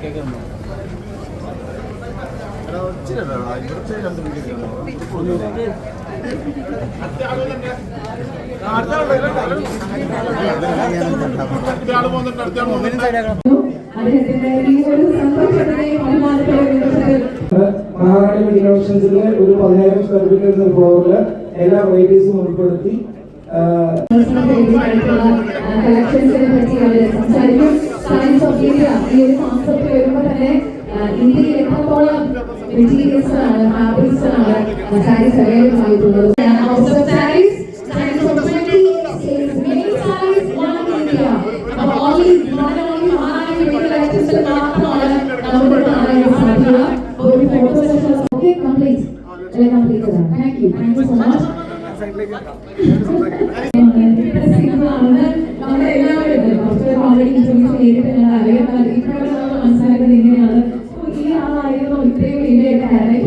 അദ്ദേഹത്തിന്റെ ഈ ഒരു സന്തോഷത്തിന്റെയും അഭിമാനത്തിന്റെയും മഹാറാണി ഒരു പതിനായിരം സ്ക്വയർ ഫീറ്റ് വരുന്ന ഫ്ലോറിൽ എല്ലാ വെറൈറ്റീസും ഉൾപ്പെടുത്തി കളക്ഷൻസിനെ പറ്റി അവർ സംസാരിക്കും സയൻസ് ഈ കോൺസെപ്റ്റ് വരുമ്പോൾ തന്നെ ഇന്ത്യയിൽ എത്രത്തോളം മെറ്റീരിയൽസ് ആണ് ഫാബ്രിക്സ് ആണ് സാരീസ് അവൈലബിൾ ആയിട്ടുള്ളത് സാരീസ് സയൻസ് ഓഫ് അപ്പോൾ ഓൺലി നോട്ട് ഓൺലി മഹാരാണി వివేకాన్ని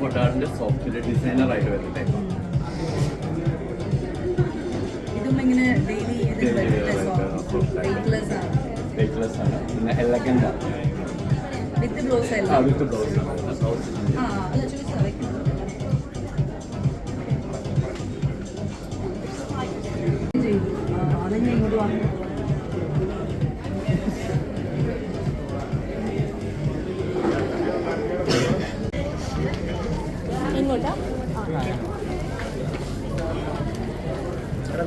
കൊട്ടാറിന്റെ സോഫ്റ്റ്വെയർ ഡിസൈനർ ആയിട്ട് വെയിറ്റ്ലെസ് ആണ്. പിന്നെ എലഗന്റ് ആണ് with blouse with blouse blouse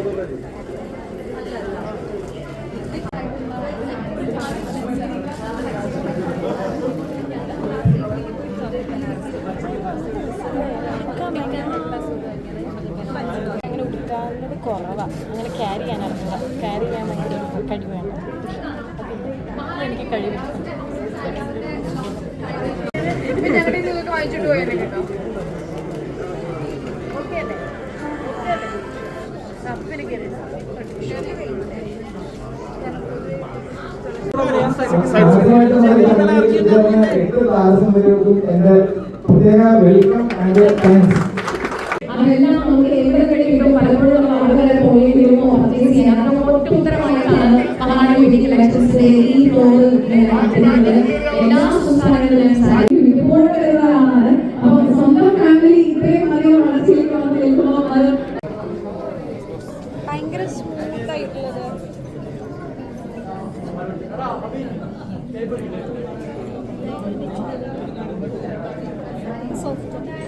ഉടുക്കാനുള്ളത് കുറവാണ് അങ്ങനെ ക്യാരി ചെയ്യാൻ അറിയില്ല ക്യാരി ചെയ്യാൻ ഭയങ്കര കഴിവാണ് എനിക്ക് കഴിവില്ല എന്റെ പ്രത്യേക വെൽക്കം ആൻഡ് താങ്ക്സ് അതെല്ലാം നമുക്ക് എവിടെ കിട്ടും പലപ്പോഴും ആളുകളെ പോയി വരുമോ പർച്ചേസ് ചെയ്യാൻ ഒട്ടുത്തരമായിട്ടാണ് മഹാരാണി മെഡിക്കൽ ആക്സസിലെ ഈ ഫ്ലോർ എല്ലാ സംസ്ഥാനങ്ങളിലും Soft.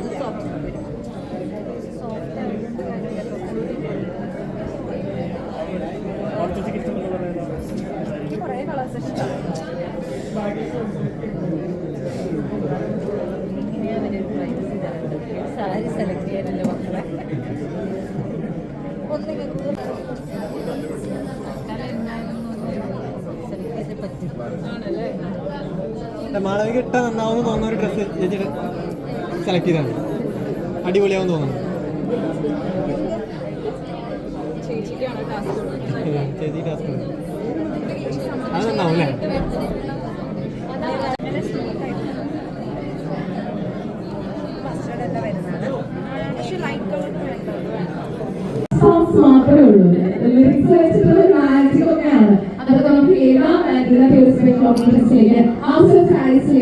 മാളവിക ഇട്ട നന്നാവുമെന്ന് തോന്നുന്ന ഒരു ഡ്രസ്സ് ചേച്ചിയുടെ സെലക്ട് ചെയ്താണ്. അടിപൊളിയാവും തോന്നുന്നു. ചേച്ചി ടാസ്ക് അത് നന്നാവും അല്ലേ? മാത്രമേ ഉള്ളൂ. ലിറിക്സ് വെച്ചിട്ടുള്ള മാജിക് ഒക്കെയാണ് അതൊക്കെ നമുക്ക് കേൾക്കാം ഇന്നത്തെ ഒരു സ്പെഷ്യൽ ഓപ്പർച്യൂണിറ്റിയിലേക്ക് ഹൗസ് ഓഫ് സാരീസിലേക്ക്